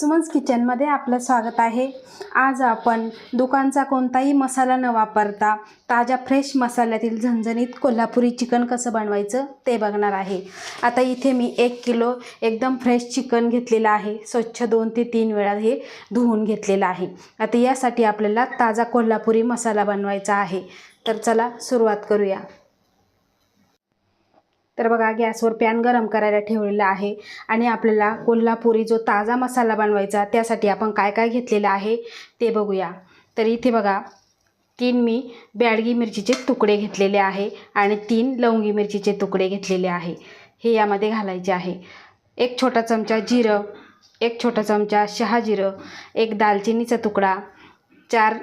सुमन्स किचनमध्ये आपलं स्वागत आहे. आज आपण दुकानचा कोणताही मसाला न वापरता ताज्या फ्रेश मसाल्यातील झणझणीत कोल्हापुरी चिकन कसं बनवायचं ते बघणार आहे. आता इथे मी एक किलो एकदम फ्रेश चिकन घेतलेलं आहे. स्वच्छ दोन ते तीन वेळा हे धुवून घेतलेलं आहे. आता यासाठी आपल्याला ताजा कोल्हापुरी मसाला बनवायचा आहे. तर चला सुरुवात करूया. तर बघा गॅसवर पॅन गरम करायला ठेवलेला आहे आणि आपल्याला कोल्हापुरी जो ताजा मसाला बनवायचा त्यासाठी आपण काय काय घेतलेलं आहे ते बघूया. तर इथे बघा तीन मी बॅडगी मिरचीचे तुकडे घेतलेले आहे आणि तीन लवंगी मिरचीचे तुकडे घेतलेले आहे. हे यामध्ये घालायचे आहे. एक छोटा चमचा जिरं एक छोटा चमचा शहा जिरं एक दालचिनीचा तुकडा चार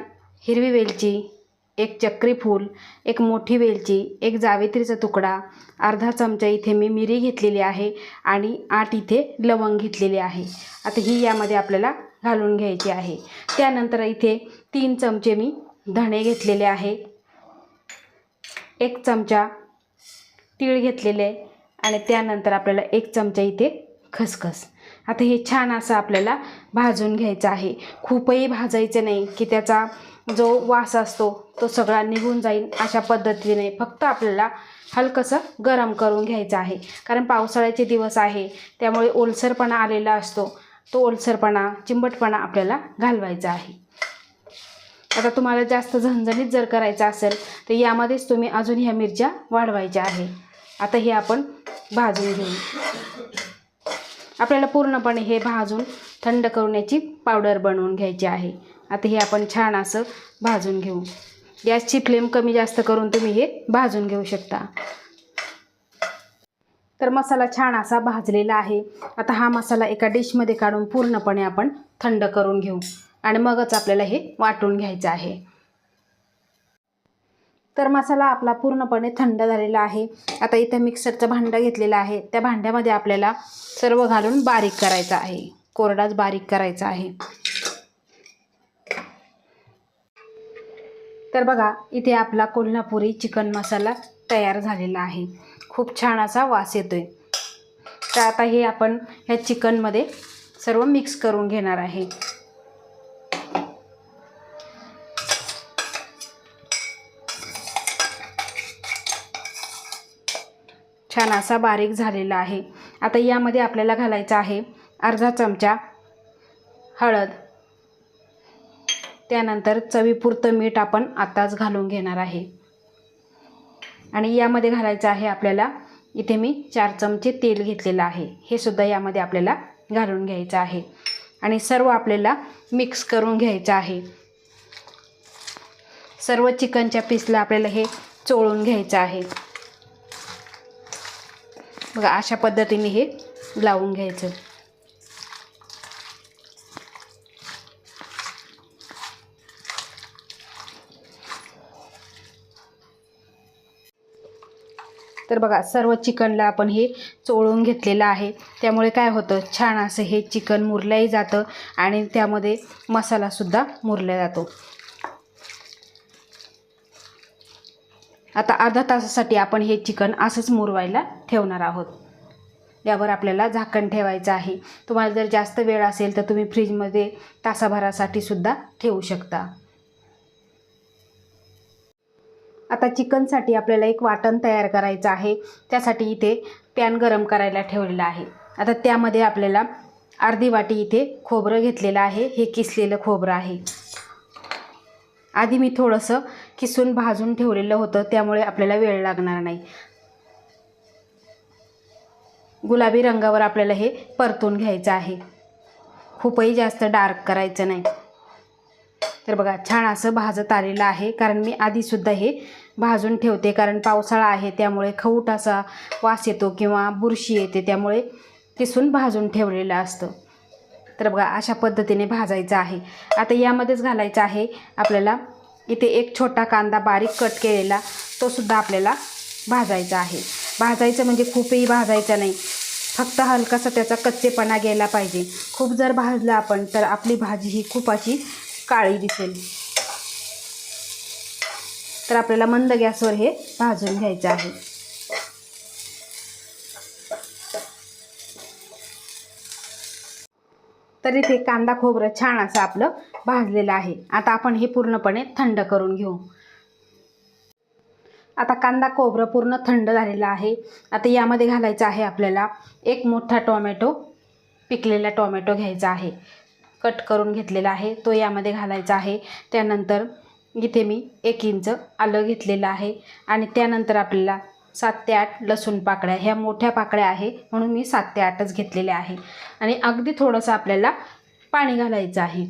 हिरवी वेलची एक चक्री फूल एक मोठी वेलची एक जावेत्रीचा तुकडा अर्धा चमचा इथे मी मिरी घेतलेली आहे आणि आठ इथे लवंग घेतलेली आहे. आता ही यामध्ये आपल्याला घालून घ्यायची आहे. त्यानंतर इथे तीन चमचे मी धणे घेतलेले आहे. एक चमचा तीळ घेतलेले आणि त्यानंतर आपल्याला एक चमचा इथे खसखस. आता हे छान असं आपल्याला भाजून घ्यायचं आहे. खूपही भाजायचं नाही की त्याचा जो वास असतो तो सगळा निघून जाईल अशा पद्धतीने फक्त आपल्याला हलकंसं गरम करून घ्यायचं आहे. कारण पावसाळ्याचे दिवस आहे त्यामुळे ओलसरपणा आलेला असतो. तो ओलसरपणा चिंबटपणा आपल्याला घालवायचा आहे. आता तुम्हाला जास्त झणझणीत जर करायचं असेल तर यामध्येच तुम्ही अजून ह्या मिरच्या वाढवायच्या आहे. आता हे आपण भाजून घेऊ. आपल्याला पूर्णपणे हे भाजून थंड करून याची पावडर बनवून घ्यायची आहे. आता हे आपण छान असं भाजून घेऊ. गॅसची फ्लेम कमी जास्त करून तुम्ही हे भाजून घेऊ शकता. तर मसाला छान असा भाजलेला आहे. आता हा मसाला एका डिशमध्ये काढून पूर्णपणे आपण थंड करून घेऊ. आणि मगच आपल्याला हे वाटून घ्यायचं आहे. तर मसाला आपला पूर्णपणे थंड झालेला आहे. आता इथं मिक्सरचं भांडं घेतलेलं आहे. त्या भांड्यामध्ये आपल्याला सर्व घालून बारीक करायचं आहे. कोरडाच बारीक करायचा आहे. तर बघा इथे आपला कोल्हापुरी चिकन मसाला तयार झालेला आहे. खूप छान असा वास येतोय. तर आता हे आपण ह्या चिकनमध्ये सर्व मिक्स करून घेणार आहे. छान असा बारीक झालेला आहे. आता यामध्ये आपल्याला घालायचं आहे अर्धा चमचा हळद. त्यानंतर चवीपुरतं मीठ आपण आत्ताच घालून घेणार आहे. आणि यामध्ये घालायचं आहे आपल्याला इथे मी चार चमचे तेल घेतलेलं आहे. हे सुद्धा यामध्ये आपल्याला घालून घ्यायचं आहे. आणि सर्व आपल्याला मिक्स करून घ्यायचं आहे. सर्व चिकनच्या पीसला आपल्याला हे चोळून घ्यायचं आहे. बघा अशा पद्धतीने हे लावून घ्यायचं. तर बघा सर्व चिकनला आपण हे चोळून घेतलेलं आहे. त्यामुळे काय होतं छान असं हे चिकन मुरलंही जातं आणि त्यामध्ये मसालासुद्धा मुरला जातो. आता अर्धा तासासाठी आपण हे चिकन असंच मुरवायला ठेवणार आहोत. यावर आपल्याला झाकण ठेवायचं आहे. तुम्हाला जर जास्त वेळ असेल तर तुम्ही फ्रीजमध्ये तासाभरासाठी सुद्धा ठेवू शकता. आता चिकनसाठी आपल्याला एक वाटण तयार करायचं आहे. त्यासाठी इथे पॅन गरम करायला ठेवलेलं आहे. आता त्यामध्ये आपल्याला अर्धी वाटी इथे खोबरं घेतलेलं आहे. हे किसलेलं खोबरं आहे. आधी मी थोडंसं किसून भाजून ठेवलेलं होतं त्यामुळे आपल्याला वेळ लागणार नाही. गुलाबी रंगावर आपल्याला हे परतून घ्यायचं आहे. खूपही जास्त डार्क करायचं नाही. तर बघा छान असं भाजत आलेलं आहे. कारण मी आधीसुद्धा हे भाजून ठेवते. कारण पावसाळा आहे त्यामुळे खऊट असा वास येतो किंवा बुरशी येते त्यामुळे किसून भाजून ठेवलेलं असतं. तर बघा अशा पद्धतीने भाजायचं आहे. आता यामध्येच घालायचं आहे आपल्याला इथे एक छोटा कांदा बारीक कट केलेला तो सुद्धा आपल्याला भाजायचा आहे. भाजायचं म्हणजे खूपही भाजायचं नाही. फक्त हलकासा त्याचा कच्चेपणा गेला पाहिजे. खूप जर भाजलं आपण तर आपली भाजी ही खूप अशी काळी दिसेल. तर आपल्याला मंद गॅसवर हे भाजून घ्यायचं आहे. तरी ते कांदा खोबरं छान असं आपलं भाजलेलं आहे. आता आपण हे पूर्णपणे थंड करून घेऊ. आता कांदा खोबरं पूर्ण थंड झालेलं आहे. आता यामध्ये घालायचं आहे आपल्याला एक मोठा टोमॅटो पिकलेला टोमॅटो घ्यायचा आहे. कट करून घेतलेला आहे. तो यामध्ये घालायचा आहे. त्यानंतर इथे मी एक इंच आलं घेतलेलं आहे. आणि त्यानंतर आपल्याला सात ते आठ लसूण पाकळ्या ह्या मोठ्या पाकळ्या आहे म्हणून मी सात ते आठच घेतलेल्या आहे. आणि अगदी थोडंसं आपल्याला पाणी घालायचं आहे.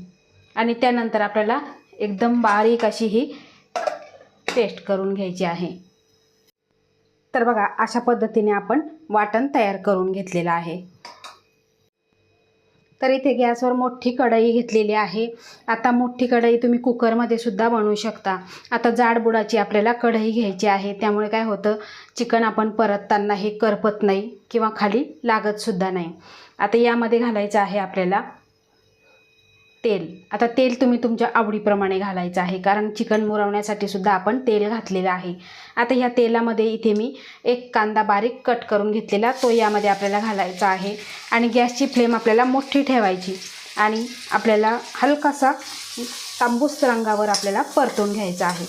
आणि त्यानंतर आपल्याला एकदम बारीक अशी ही पेस्ट करून घ्यायची आहे. तर बघा अशा पद्धतीने आपण वाटण तयार करून घेतलेलं आहे. तर इथे गॅसवर मोठी कढई घेतलेली आहे. आता मोठी कढई तुम्ही कुकरमध्ये सुद्धा बनवू शकता. आता जाड बुडाची आपल्याला कढई घ्यायची आहे. त्यामुळे काय होतं चिकन आपण परतताना हे करपत नाही किंवा खाली लागतसुद्धा नाही. आता यामध्ये घालायचं आहे आपल्याला तेल. आता तेल तुम्ही तुमच्या आवडीप्रमाणे घालायचं आहे कारण चिकन मुरवण्यासाठी सुद्धा आपण तेल घातलेलं आहे. आता ह्या तेलामध्ये इथे मी एक कांदा बारीक कट करून घेतलेला तो यामध्ये आपल्याला घालायचा आहे. आणि गॅसची फ्लेम आपल्याला मोठी ठेवायची आणि आपल्याला हलकासा तांबूस रंगावर आपल्याला परतून घ्यायचा आहे.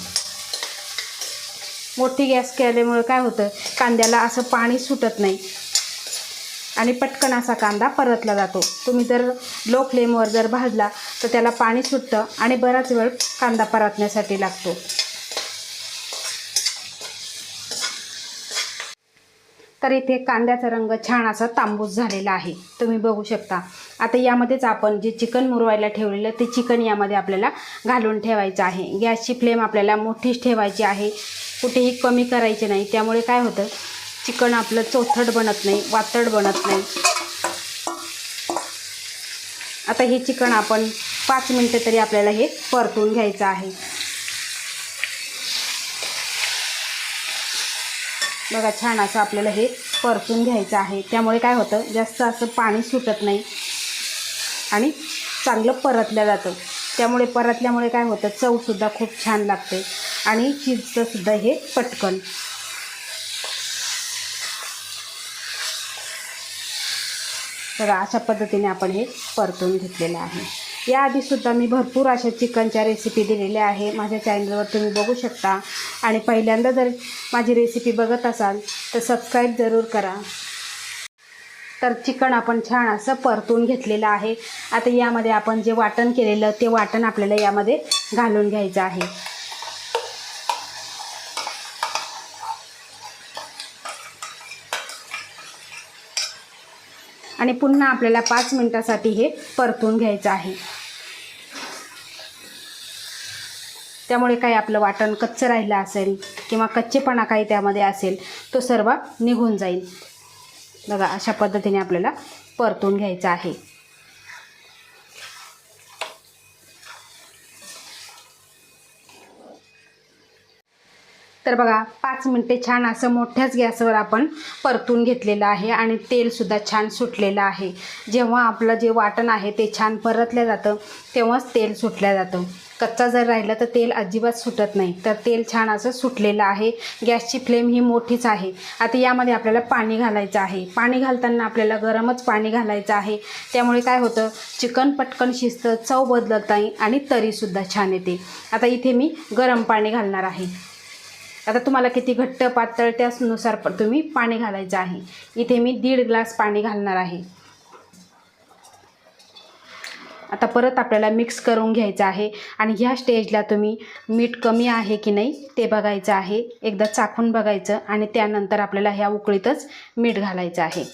मोठी गॅस केल्यामुळे काय होतं कांद्याला असं पाणी सुटत नाही. आणि पटकन असा कांदा परतला जातो. तुम्ही जर लो फ्लेमवर जर भाजला तर त्याला पाणी सुटतं आणि बराच वेळ कांदा परतण्यासाठी लागतो. तर इथे कांद्याचा रंग छान असा तांबूस झालेला आहे. तुम्ही बघू शकता. आता यामध्येच आपण जे चिकन मुरवायला ठेवलेलं ते चिकन यामध्ये आपल्याला घालून ठेवायचं आहे. गॅसची फ्लेम आपल्याला मोठीच ठेवायची आहे. कुठेही कमी करायची नाही. त्यामुळे काय होतं? चिकन आपलं चौथट बनत नाही वातड बनत नाही. आता हे चिकन आपण पाच मिनटं तरी आपल्याला हे परतून घ्यायचं आहे. बघा छान असं आपल्याला हे परतून घ्यायचं आहे. त्यामुळे काय होतं जास्त असं पाणी सुटत नाही आणि चांगलं परतलं जातं. त्यामुळे परतल्यामुळे काय होतं चवसुद्धा खूप छान लागते आणि चीजचंसुद्धा हे पटकन. तर अशा पद्धतीने आपण हे परतून घेतलेलं आहे. याआधीसुद्धा मी भरपूर अशा चिकनच्या रेसिपी दिलेल्या आहे माझ्या चॅनलवर तुम्ही बघू शकता. आणि पहिल्यांदा जर माझी रेसिपी बघत असाल तर सबस्क्राईब जरूर करा. तर चिकन आपण छान असं परतून घेतलेलं आहे. आता यामध्ये आपण जे वाटण केलेलं ते वाटण आपल्याला यामध्ये घालून घ्यायचं आहे. आणि पुन्हा आपल्याला पाच मिनटासाठी हे परतून घ्यायचं आहे. त्यामुळे काही आपलं वाटण कच्चं राहिलं असेल किंवा कच्चेपणा काही त्यामध्ये असेल तो सर्व निघून जाईल. बघा अशा पद्धतीने आपल्याला परतून घ्यायचं आहे. तर बघा पाच मिनटे छान असं मोठ्याच गॅसवर आपण परतून घेतलेलं आहे आणि तेलसुद्धा छान सुटलेलं आहे. जेव्हा आपलं जे वाटण आहे ते छान परतलं जातं तेव्हाच तेल सुटलं जातं. कच्चा जर राहिलं तर तेल अजिबात सुटत नाही. तर तेल छान असं सुटलेलं आहे. गॅसची फ्लेम ही मोठीच आहे. आता यामध्ये आपल्याला पाणी घालायचं आहे. पाणी घालताना आपल्याला गरमच पाणी घालायचं आहे. त्यामुळे काय होतं चिकन पटकन शिजतं चव बदलत नाही आणि तरीसुद्धा छान येते. आता इथे मी गरम पाणी घालणार आहे. आता तुम्हाला किती घट्ट पातळ त्यानुसार तुम्ही पाणी घालायचं आहे. इथे मी दीड ग्लास पाणी घालणार आहे. आता परत आपल्याला मिक्स करून घ्यायचं आहे. आणि ह्या स्टेजला तुम्ही मीठ कमी आहे की नाही ते बघायचं आहे. एकदा चाखून बघायचं आणि त्यानंतर आपल्याला ह्या उकळीतच मीठ घालायचं आहे.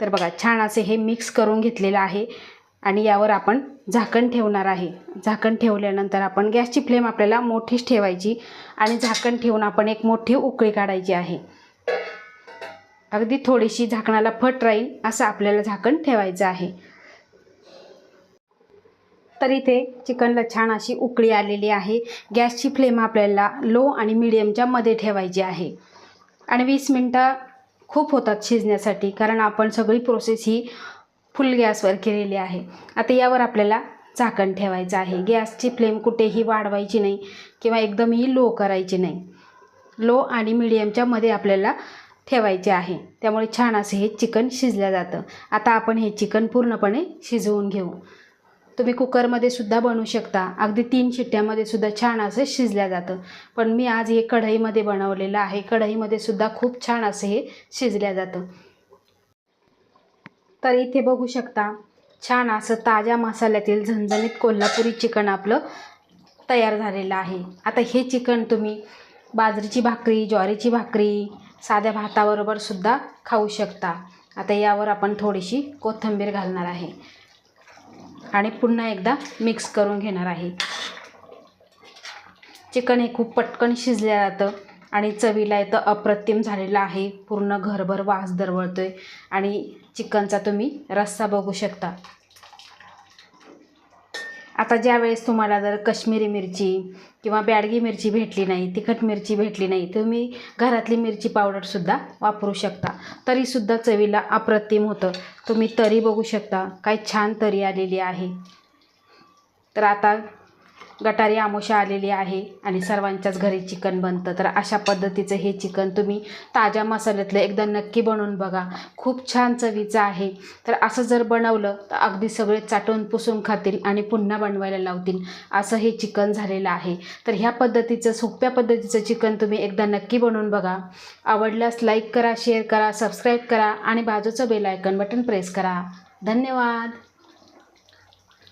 तर बघा छान असे हे मिक्स करून घेतलेलं आहे. आणि यावर आपण झाकण ठेवणार आहे. झाकण ठेवल्यानंतर आपण गॅसची फ्लेम आपल्याला मोठीच ठेवायची आणि झाकण ठेवून आपण एक मोठी उकळी काढायची आहे. अगदी थोडीशी झाकणाला फट राहील असं आपल्याला झाकण ठेवायचं आहे. तर इथे चिकनला छान अशी उकळी आलेली आहे. गॅसची फ्लेम आपल्याला लो आणि मिडियमच्या मध्ये ठेवायची आहे. आणि वीस मिनटं खूप होतात शिजण्यासाठी कारण आपण सगळी प्रोसेस ही फुल गॅसवर केलेली आहे. आता यावर आपल्याला झाकण ठेवायचं आहे. गॅसची फ्लेम कुठेही वाढवायची नाही किंवा एकदमही लो करायची नाही. लो आणि मिडियमच्या मध्ये आपल्याला ठेवायचे आहे. त्यामुळे छान असं हे चिकन शिजलं जातं. आता आपण हे चिकन पूर्णपणे शिजवून घेऊ. तुम्ही कुकरमध्ये सुद्धा बनवू शकता. अगदी तीन शिट्ट्यामध्ये सुद्धा छान असं शिजल्या जातं. पण मी आज हे कढईमध्ये बनवलेलं आहे. कढईमध्ये सुद्धा खूप छान असं हे शिजल्या जातं. तर इथे बघू शकता छान असं ताज्या मसाल्यातील झणझणीत कोल्हापुरी चिकन आपलं तयार झालेलं आहे. आता हे चिकन तुम्ही बाजरीची भाकरी ज्वारीची भाकरी साध्या भाताबरोबर सुद्धा खाऊ शकता. आता यावर आपण थोडीशी कोथिंबीर घालणार आहे. आणि पुन्हा एकदा मिक्स करून घेणार आहे. चिकन हे खूप पटकन शिजलं जातं आणि चवीला येतं अप्रतिम झालेलं आहे. पूर्ण घरभर वास दरवळतो आहे आणि चिकनचा तुम्ही रस्सा बघू शकता. आता ज्यावेळेस तुम्हाला जर कश्मीरी मिरची किंवा बॅडगी मिरची भेटली नाही तिखट मिरची भेटली नाही तुम्ही घरातली मिरची पावडरसुद्धा वापरू शकता. तरीसुद्धा चवीला अप्रतिम होतं. तुम्ही तरी बघू शकता. काय छान तरी आलेली आहे. तर आता गटारी आमोशा आलेली आहे आणि सर्वांच्याच घरी चिकन बनतं. तर अशा पद्धतीचं हे चिकन तुम्ही ताज्या मसाल्यातलं एकदा नक्की बनवून बघा. खूप छान चवीचं आहे. तर असं जर बनवलं तर अगदी सगळे चाटून पुसून खातील आणि पुन्हा बनवायला लावतील. असं हे चिकन झालेलं आहे. तर ह्या पद्धतीचं सोप्या पद्धतीचं चिकन तुम्ही एकदा नक्की बनवून बघा. आवडल्यास लाईक करा शेअर करा सबस्क्राईब करा आणि बाजूचं बेल आयकन बटन प्रेस करा. धन्यवाद!